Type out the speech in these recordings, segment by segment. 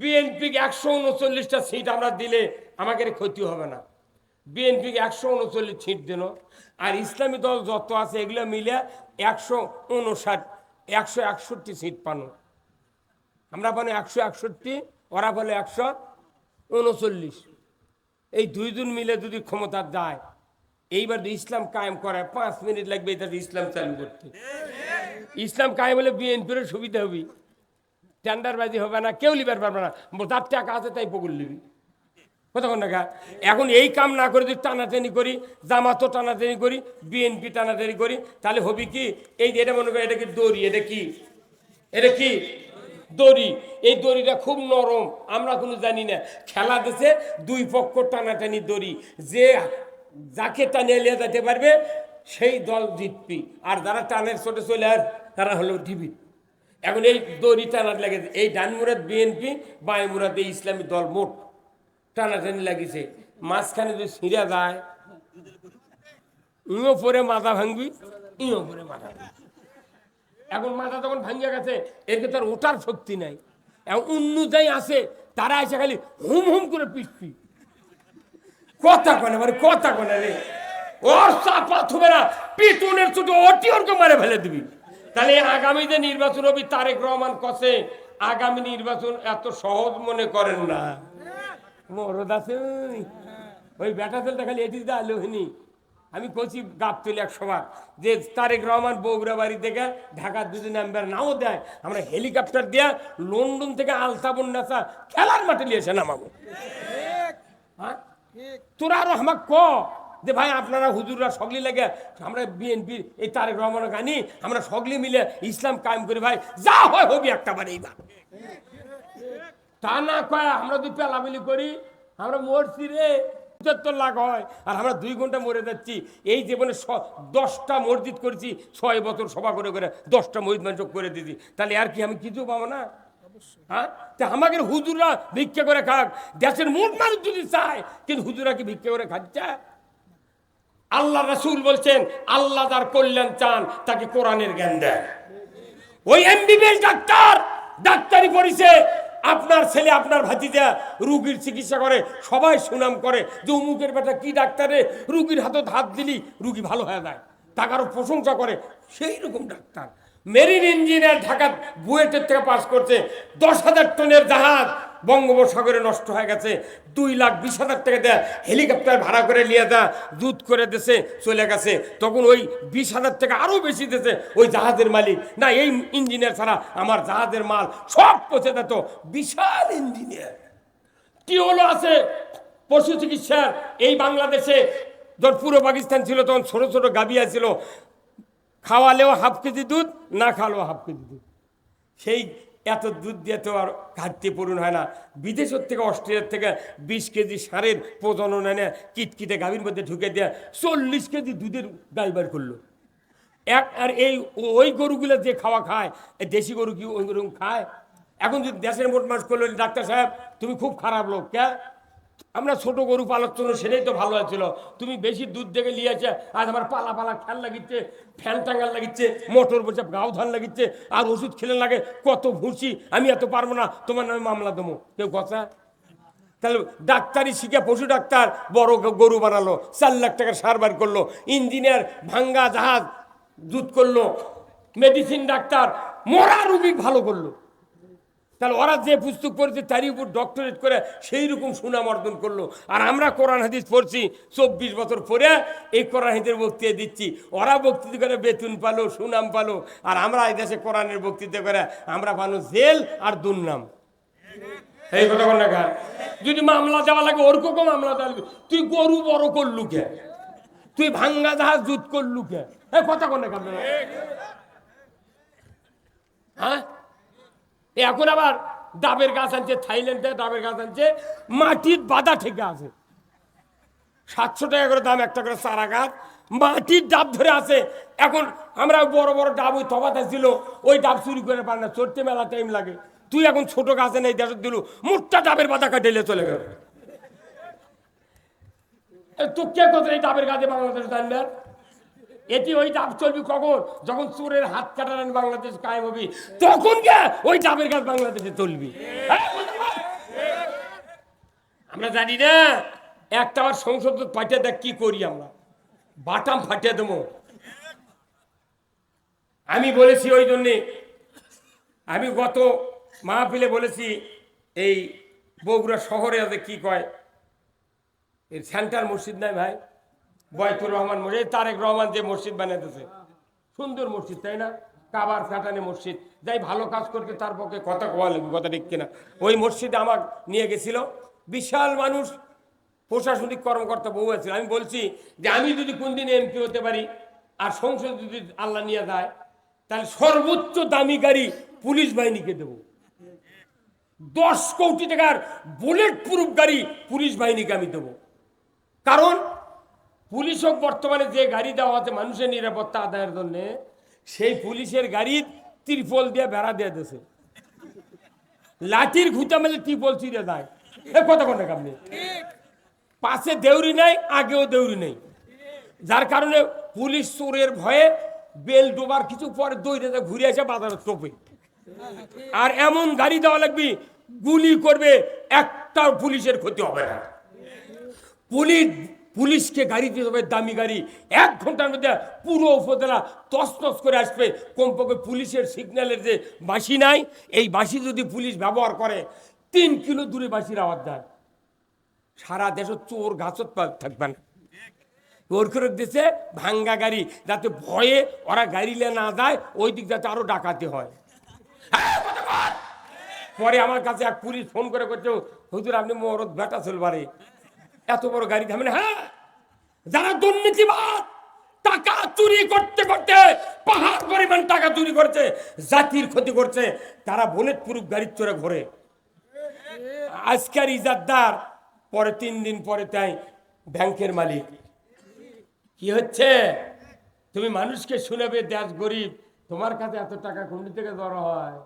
বিএনপিকে একশো উনচল্লিশটা সিট আমরা দিলে আমাদের ক্ষতি হবে না। বিএনপিকে একশো উনচল্লিশ সিট দিল, আর ইসলামী দল যত আছে এগুলো মিলে একশো উনষাট, একশো একষট্টি সিট পানো। আমরা পানো একশো একষট্টি, ওরা বলে একশো উনচল্লিশ। এই দুইজন মিলে যদি ক্ষমতা দেয়, এইবার যদি ইসলাম কায়েম করে, পাঁচ মিনিট লাগবে এটা ইসলাম চালু করতে। ইসলাম কায়েম হলে বিএনপির সুবিধা হবে। টেন্ডারবাজি হবে না, কেউ লিবার পারবে না। যার টাকা আছে, তাই পকুল লিবি কতক্ষণ টাকা এখন এই কাম না করে যদি টানাটানি করি, জামাতও টানাটানি করি বিএনপি টানাটানি করি, তাহলে হবে কি? এই এটা মনে করি, এটা কি দড়ি? এটা কি? এটা কি? দড়ি। এই দড়িটা খুব নরম, আমরা কোনো জানি না। খেলা দেশে দুই পক্ষ টানাটানি দড়ি। যে যাকে টানিয়ে নিয়ে যেতে পারবে, সেই দল জিতবি। আর যারা টানের ছোটে চলে আর তারা হলো টিভি এখন এই দড়ি টানার লেগেছে এই ডান মুরাদ বিএনপি বাই মুরাদ এই ইসলামী দল মোট টানাটানি লাগিছে। মাঝখানে যদি ছিঁড়া যায় ইও পরে মাথা ভাঙবি ইও পরে মাথা এখন মাথা তখন ভাঙিয়া গেছে এর তার ওঠার শক্তি নাই। এখন অন্য যাই আছে, তারা এসে খালি হুম হুম করে পিসপি কথা কনে মানে কথা কনে রে। ওর চাপা থুবে না, পিটুনের ছোট অটি ওরকে মারে ফেলে দিবি। তাহলে আগামী যে নির্বাচন হবে তারেক রহমান কসে আগামী নির্বাচন এত সহজ মনে করেন না। মরদ আছে ওই। বেটা তেলটা খালি এটি আলো আমি কচি গাপ তুলি এক সবার যে তারেক রহমান বগুড়া বাড়ি থেকে ঢাকার দুদিন নাম্বার নাও দেয় আমরা হেলিকপ্টার দিয়া লন্ডন থেকে আলতাবন নাচা খেলার মাঠে নিয়ে এসে নামাবো। হ্যাঁ? তোরা আরও আমাক ক? যে ভাই, আপনারা হুজুররা সগলি লাগে, আমরা বিএনপির এই তারেক রহমানের গানি, আমরা সগলি মিলে ইসলাম কায়েম করি ভাই। যা হয় হবি একটা বার এইবার। তা না কয়, আমরা দুই পেলামিলি করি, আমরা মরছি রে, পঁচাত্তর লাখ হয়, আর আমরা দুই ঘণ্টা মরে যাচ্ছি। এই জীবনে স- দশটা মসজিদ করেছি, ছয় বছর সভা করে করে দশটা মসজিদ মানুষ করে দিয়েছি। তাহলে আর কি আমি কিছু পাবো না? হ্যাঁ? তা আমাদের হুজুররা ভিক্ষা করে খাক। দেশের মোট মানুষ যদি চায়, কিন্তু হুজুরা কি ভিক্ষা করে খাচ্ছে? আল্লাহ রাসূল বলছেন, আল্লাহ যার কল্যাণ চান, তাকে কোরআনের জ্ঞান দেয় ওই এমবিবিএস ডাক্তার, ডাক্তারি পড়িছে, আপনার ছেলে, আপনার ভাতিজা রুগীর চিকিৎসা করে, সবাই সুনাম করে, যে অমুকের বেটা কি ডাক্তারে রুগীর হাতে হাত দিলি, রুগী ভালো হয়ে যায় টাকারও প্রশংসা করে, সেই রকম ডাক্তার। মেরিন ইঞ্জিনিয়ার ঢাকা বুয়েটের থেকে পাস করছে, দশ হাজার টনের জাহাজ বঙ্গোপসাগরে নষ্ট হয়ে গেছে। দুই লাখ বিশ হাজার টাকা দেয় হেলিকপ্টার ভাড়া করে নিয়ে যা, দুধ করে দেশে চলে গেছে। তখন ওই বিশ হাজার টাকা আরও বেশি দিয়েছে ওই জাহাজের মালিক। না, এই ইঞ্জিনিয়ার ছাড়া আমার জাহাজের মাল সব পচে যেত। বিশাল ইঞ্জিনিয়ার। হলো আছে, পশু চিকিৎসার। এই বাংলাদেশে যখন পুরো পাকিস্তান ছিল, তখন ছোট ছোট গাবিয়া ছিল খাওয়ালেও হাফ কেজি দুধ, না খাওয়ালেও হাফ কেজি দুধ। সেই এত দুধ দিয়ে তো আর ঘাটতি পূরণ হয় না। বিদেশের থেকে, অস্ট্রেলিয়ার থেকে বিশ কেজি সারের প্রজনন এনে কিটকিটে গাভীর মধ্যে ঢুকে দিয়ে চল্লিশ কেজি দুধের ড্রাইভার করল। এক আর এই ওই গরুগুলো যে খাওয়া খায় দেশি গরু কি ওই গরু খায়? এখন যদি দেশের মোট মাস করল ডাক্তার সাহেব, তুমি খুব খারাপ লোক, কে? আমরা ছোট গরু জন্য সেটাই তো ভালো হয়েছিল। তুমি বেশি দুধ দেখে লিয়েছে, আজ আমার পালা পালা খেয়াল লাগিচ্ছে, ফ্যান টাঙ্গাল লাগিচ্ছে, মোটর বসে গাও ধান লাগিচ্ছে, আর ওষুধ খেলে লাগে কত ভুসি আমি এত পারব না, তোমার নামে মামলা দেবো। কেউ কথা? তাহলে ডাক্তারি শিখে পশু ডাক্তার, বড় গরু বানালো, চার লাখ টাকার সার বার করল ইঞ্জিনিয়ার ভাঙ্গা জাহাজ দুধ করল, মেডিসিন ডাক্তার, মরা রুগী ভালো করল। তাহলে ওরা যে পুস্তক পড়েছে তারই উপর ডক্টরেট করে সেই রকম সুনাম অর্জন করল। আর আমরা কোরআন হাদিস পড়ছি, চব্বিশ বছর পরে এই কোরআন হাদিসের বক্তৃতা দিচ্ছি। ওরা বক্তৃতা করে বেতন পালো, সুনাম পালো, আর আমরা এই দেশে কোরআনের বক্তৃতা করে আমরা পালো জেল আর দুর্নাম। এই কথা যদি মামলা দেওয়া লাগে, ওর কোকো মামলা দেওয়া। তুই গরু বড় করলু কে? তুই ভাঙ্গা জাহাজ জুত করলু কে? কথা কোন? হ্যাঁ? এখন আবার ডাবের গাছ আনছে, থাইল্যান্ডে ডাবের গাছ আনছে, মাটির বাধা থেকে আছে। সাতশো টাকা করে দাম, একটা করে চারা গাছ, মাটির ডাব ধরে আছে। এখন আমরা বড় বড় ডাব ওই তফাতে ছিল, ওই ডাব চুরি করে পার না, চড়তে মেলা টাইম লাগে। তুই এখন ছোট গাছে নেই দেশের দিল মোটটা ডাবের বাধা কাটিলে চলে গেল। তো কে কোথায় এই ডাবের গাছে বাংলাদেশ জানবে? এটি ওই ডাব চলবি কখন? যখন চোরের হাত কাটালেন বাংলাদেশ কায়েম হবি, তখন কে ওই ডাবের গাছ বাংলাদেশে চলবি হ্যাঁ? আমরা জানি না, একটা আবার সংসদ পাঠিয়ে দেখ কি করি আমরা। বাটাম ফাটিয়ে দেবো। আমি বলেছি ওই জন্যে, আমি গত মাহফিলে বলেছি, এই বগুড়া শহরে আছে কি কয়? এর সেন্টার মসজিদ নাই ভাই? বয়তুর রহমান মসজিদ তারেক রহমান যে মসজিদ বানাইতেছে। সুন্দর মসজিদ, তাই না? কাবার কাটানে মসজিদ। যাই ভালো কাজ করতে তার পক্ষে কথা কোয়া লাগবে, কথা ঠিক কিনা। ওই মসজিদে আমার নিয়ে গেছিল। বিশাল মানুষ, প্রশাসনিক কর্মকর্তা বউ আছে। আমি বলছি যে আমি যদি কোনদিন এমপি হতে পারি আর সংসদ যদি আল্লাহ নিয়ে যায়, তাহলে সর্বোচ্চ দামি গাড়ি পুলিশ বাহিনীকে দেব। দশ কোটি টাকার বুলেট প্রুফ গাড়ি পুলিশ বাহিনীকে আমি দেবো। কারণ পুলিশও বর্তমানে যে গাড়ি দেওয়া হচ্ছে মানুষের নিরাপত্তা আদায়ের জন্য, সেই পুলিশের গাড়ি ত্রিপল দিয়ে বেড়া দিয়ে দিয়েছে। লাঠির ঘুতা মেলে ত্রিপল চিরে দেয়। এ কথা কোন আপনি? পাশে দেউরি নাই, আগেও দেউরি নেই। যার কারণে পুলিশ চোরের ভয়ে বেল ডোবার কিছু পরে দৌড়ে ঘুরে আসে বাজারের টোপে। আর এমন গাড়ি দেওয়া লাগবে, গুলি করবে একটা পুলিশের ক্ষতি হবে না। পুলিশ পুলিশকে গাড়ি দিতে হবে দামি গাড়ি। এক ঘণ্টার মধ্যে পুরো উপজেলা তস তস করে আসবে। কমপক্ষে পুলিশের সিগন্যালের যে বাঁশি নাই এই বাঁশি যদি পুলিশ ব্যবহার করে তিন কিলো দূরে বাঁশির আওয়াজ দেয়। সারা দেশ চোর গাছত থাকবে না। ওর করে দিছে ভাঙ্গা গাড়ি যাতে ভয়ে ওরা গাড়িলে না যায় ওই দিক যাতে আরও ডাকাতি হয়। হ্যাঁ, পরে আমার কাছে এক পুলিশ ফোন করে করছে হুজুর আপনি মরদ বেটা চলবারে। এত বড় গাড়ি থামেন হ্যাঁ? যারা দুর্নীতিবাদ, টাকা চুরি করতে করতে, পাহাড় পরিমাণ টাকা চুরি করছে, জাতির ক্ষতি করছে, তারা বুলেট প্রুফ গাড়ির চড়ে ঘোরে। আজকের ইজাদ্দার পরে তিন দিন পরে তাই ব্যাংকের মালিক। কি হচ্ছে? তুমি মানুষকে শুনাবে, দেশ গরিব। তোমার কাছে এত টাকা কোন থেকে জড়ো হয়?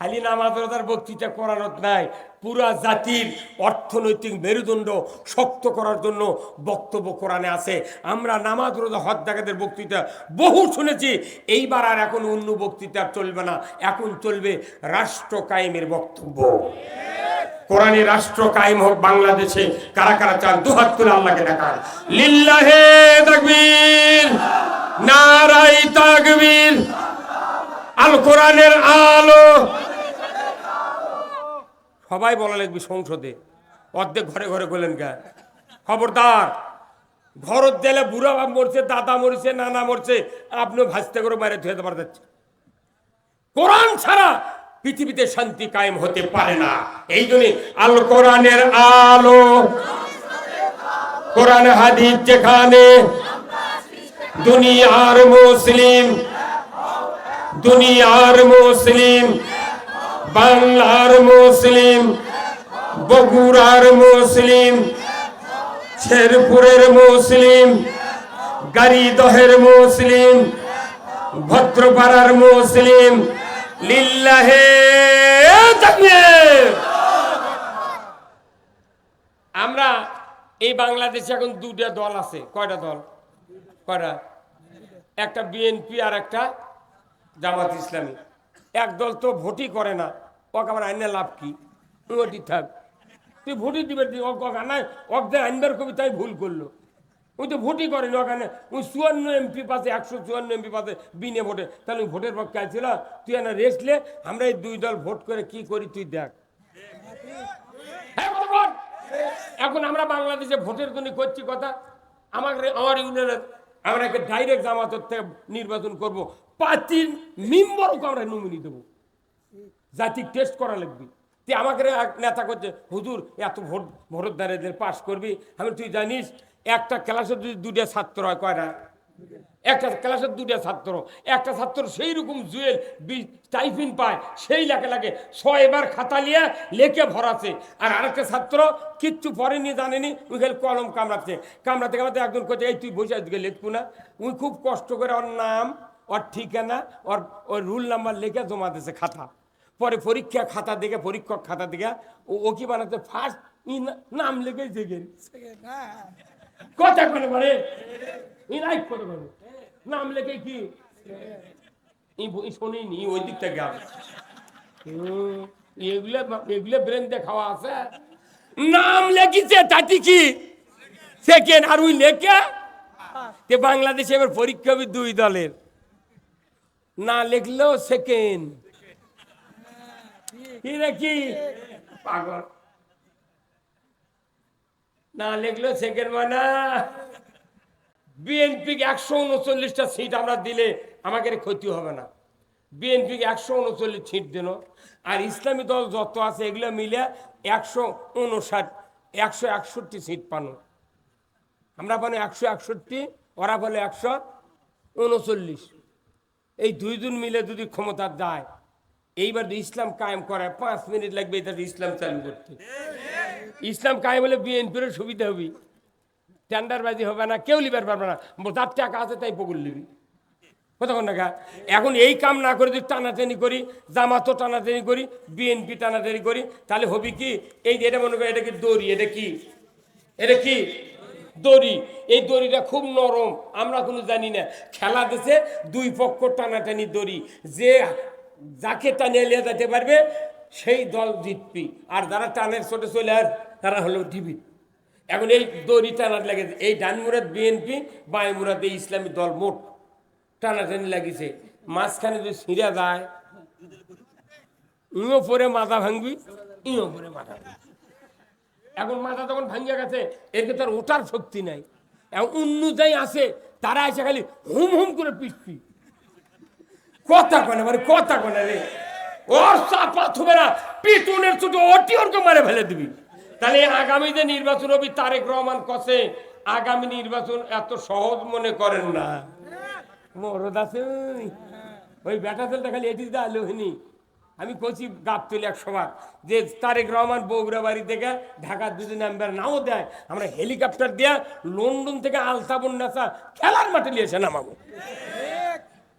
খালি নামাজ রোজার বক্তৃতা করানোর নাই, পুরা জাতির অর্থনৈতিক মেরুদণ্ড শক্ত করার জন্য বক্তব্য কোরআনে আছে। আমরা নামাজ রোজা হজ বক্তৃতা বহু শুনেছি, এইবার আর এখন অন্য বক্তৃতা চলবে না। এখন চলবে রাষ্ট্র কায়েমের বক্তব্য। কোরআনে রাষ্ট্র কায়েম হোক বাংলাদেশে, কারা কারা চান, দুহাত তুলে আল্লাহকে দেখান। লিল্লাহে তাকবীর নারাই তাকবীর, আল কোরআনের আলো সবাই বলা লাগবে সংসদে। অর্ধেক ঘরে ঘরে বললেন কে খবরদার, ঘরত দিলে বুড়া বাপ মরছে, দাদা মরছে, নানা মরছে, আপনিও ভাসতে করে বাইরে ধুয়ে দেবার যাচ্ছে কোরআন ছাড়া পৃথিবীতে শান্তি কায়েম হতে পারে না। এই জন্য আল কোরআনের আলো, কোরআন হাদিস যেখানে, দুনিয়ার মুসলিম দুনিয়ার মুসলিম বাংলার মুসলিম, বগুড়ার মুসলিম, শেরপুরের মুসলিম গারিদহের মুসলিম, ভদ্রপাড়ার মুসলিম, লিল্লাহে। আমরা এই বাংলাদেশে এখন দুটা দল আছে। কয়টা দল? কয়টা? একটা বিএনপি আর একটা জামাত ইসলামী। এক দল তো ভোটই করে না। ওকে আমার আইনে লাভ কি? ওটি থাক। তুই ভোটই দিবে নাই অকদের আইনবার কবি, তাই ভুল করল ওই তো ভোটই করেনি ওখানে ওই চুয়ান্ন এমপি পাশে একশো চুয়ান্ন এমপি পাশে বিনে ভোটে। তাহলে ওই ভোটের পক্ষে আছিল তুই এনে রেস্টলে আমরা এই দুই দল ভোট করে কি করি তুই দেখ। এখন আমরা বাংলাদেশে ভোটের জন্য করছি কথা, আমাকে আমার ইউনিয়নের আমরা একে ডাইরেক্ট জামাতের থেকে নির্বাচন করব। পার্টির মেম্বারকে আমরা নমিনি দেবো। জাতির টেস্ট করা লাগবে। তুই আমাকে এক নেতা করছে, হুজুর, এত ভোট ভোটের পাশ করবি? আমি তুই জানিস, একটা ক্লাসে যদি দুটা ছাত্র হয়, কয়টা? একটা ক্লাসের দুটা ছাত্র, একটা ছাত্র সেই রকম জুয়েল টাইফিন পায়, সেই লাগে ছয়বার খাতা নিয়ে লেখে ভরাছে আর আরেকটা ছাত্র কিচ্ছু পড়েনি, জানেনি, ওই খালি কলম কামড়াচ্ছে। কামড়াতে কামড়াতে একজন করছে এই তুই বসে আজকে লিখব না। উনি খুব কষ্ট করে ওর নাম, ওর ঠিকানা, ওর ওর রুল নাম্বার লিখে জমা দিয়েছে খাতা। পরে পরীক্ষা খাতা দেখে, পরীক্ষক খাতা দেখে, ও কি বানাতে ফার্স্ট নাম লিখে জেগে কথা করে করে ই লাইক করে করে নাম লেখে কি? ব- ওই দিক থেকে এগুলো এগুলো ব্রেন দিয়ে আছে। নাম লেখিছে, তাতে কি? সেকেন্ড আর ওই লেখে? তে বাংলাদেশে এবার পরীক্ষা দুই দলের। না লিখলেও সেকেন্ড। কি? নাকি পাগল। না লিখলেও সেকেন্ড মানে একশো উনচল্লিশটা সিট আমরা দিলে আমাদের ক্ষতি হবে না। বিএনপি একশো উনচল্লিশ সিট দিল। আর ইসলামী দল যত আছে এগুলো মিলে একশো উনষাট, একশো একষট্টি সিট পানো আমরা পানো একশো একষট্টি, ওরা বলে একশো উনচল্লিশ। এই দুইজন মিলে যদি ক্ষমতা যায় এইবার ইসলাম কায়েম করে পাঁচ মিনিট লাগবে এটা ইসলাম চালু করতে। ইসলাম কায়েম হলে বিএনপির সুবিধা হবে। টেন্ডারবাজি হবে না, কেউ লিবার পারবে না। যার টাকা আছে তাই পকুল লিবি। কতক্ষণ টাকা এখন এই কাম না করে যদি টানাটানি করি, জামাতও টানাটানি করি, বিএনপি টানাটানি করি, তাহলে হবে কি? এই এটা মনে করি এটা কি দড়ি? এটা কি? এটা কি? দড়ি। এই দড়িটা খুব নরম, আমরা কোনো জানি না। খেলা দেশে দুই পক্ষ টানাটানি দড়ি। যে যাকে টানিয়ে নিয়ে যেতে পারবে, সেই দল জিতবি। আর যারা টানের ছোটে চলে আর, তারা হলো ডিবি এখন এই দড়ি টানার লাগে, এই ডান মুরাদ বিএনপি বাই মুরাদ এই ইসলামী দল মোট টানাটানি লাগিছে। মাঝখানে যদি ছিঁড়া যায় ইও পরে মাথা ভাঙবি ইও পরে মাথা এখন মাথা তখন ভাঙিয়া গেছে, এর তো আর ওঠার শক্তি নাই। এখন অন্য যাই আসে তারা এসে খালি হুম হুম করে পিটপি কথা কনে মানে কথা কনে রে। ওর চাপা থুবে না পিটুনের ছুটে ওটি ওরকে মারে ফেলে দিবি। তাহলে আগামী যে নির্বাচন হবে তারেক রহমান কসে আগামী নির্বাচন এত সহজ মনে করেন না। মরদ আছে ওই। বেটা ছেলেটা খালি এটি দা লোহিনী আমি কচি গাপ তুলি এক সবার। যে তারেক রহমান বগুড়া বাড়ি থেকে ঢাকার দুদিন নাম্বার নাও দেয় আমরা হেলিকপ্টার দিয়া লন্ডন থেকে আলতাবন নেশা খেলার মাঠে নিয়েছে নামাবো।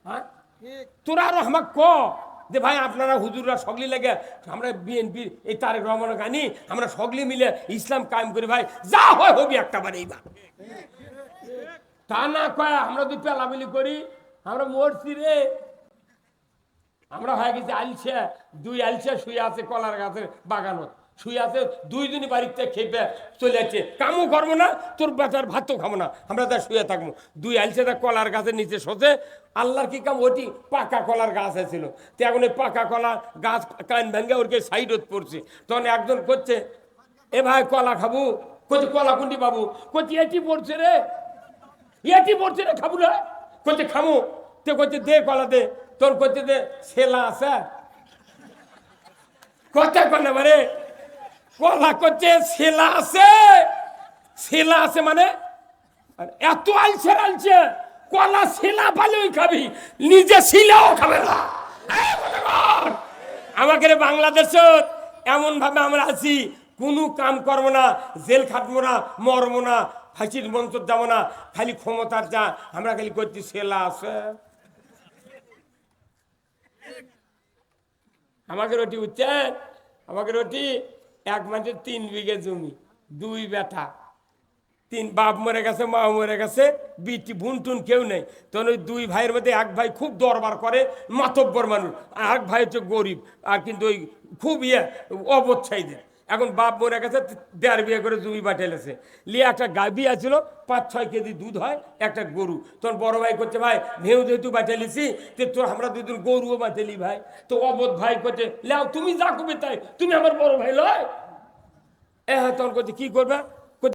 হ্যাঁ? তোরা আরও ক যে ভাই, আপনারা হুজুররা সগলি লেগে, আমরা বিএনপির এই তারেক রহমানের গানি, আমরা সগলি মিলে ইসলাম কায়েম করি ভাই। যা হয় হবি একটা বার এইবার তা না কয়, আমরা দুই পেলামিলি করি, আমরা মরছি রে। আমরা হয়ে গেছি আলছে দুই আলছে শুয়ে আছে কলার গাছের বাগানত। শুয়ে আছে দুইজনই বাড়িতে খেপে চলে যাচ্ছে। কামও করব না, তোর বেটার ভাতও খাব না, আমরা তার শুয়ে থাকব। দুই আলছে তা কলার গাছের নিচে শোষে, আল্লাহর কি কাম, ওটি পাকা কলার গাছ আছিল। তো এখন এই পাকা কলা গাছ কান ভেঙে ওরকে সাইড সাইডত পড়ছে। তখন একজন করছে, এ ভাই কলা খাব? করছে কলা কুন্ডি পাবো? করছে এটি পড়ছে রে, এটি পড়ছে রে, খাব রে করছে খামো। তে করছে দে কলা দে। তোর করছে দে ছেলা আছে। কথা কনে মানে কলা করছে, ছেলা আছে। ছেলা আছে মানে? এত আলছে আলছে, কলা ছেলা পালেই খাবি, নিজে ছিলাও খাবে না! আমাকে বাংলাদেশ এমন ভাবে আমরা আছি, কোনো কাম করব না, জেল খাটবো না, মরবো না, ফাঁসির মঞ্চ যাব না, খালি ক্ষমতার যা, আমরা খালি করছি ছেলা আছে। আমাকে রুটি উঠছেন আমাকে রুটি এক মাসে তিন বিঘে জমি, দুই বেটা। তিন বাপ মরে গেছে মা মরে গেছে, বিটি ভুনটুন কেউ নেই। তখন ওই দুই ভাইয়ের মধ্যে এক ভাই খুব দরবার করে, মাতব্বর মানুষ। আর এক ভাই হচ্ছে গরিব, আর কিন্তু ওই খুব ইয়ে অবচ্ছাইদের এখন বাপ মরে গেছে দেড় বিয়ে করে জমি বাটেলেছে লিয়ে একটা গা বিয়া ছিল পাঁচ ছয় কেজি দুধ হয়, একটা গরু। তখন বড় ভাই করছে, ভাই ভেউ যেহেতু বাটেলিছি তো তোর আমরা দুদিন গরুও বাটেলি ভাই। তো অবোধ ভাই করছে, লেও, তুমি যা করবে তাই, তুমি আমার বড় ভাই লয়? এ হ্যাঁ তখন করছে কী করবে?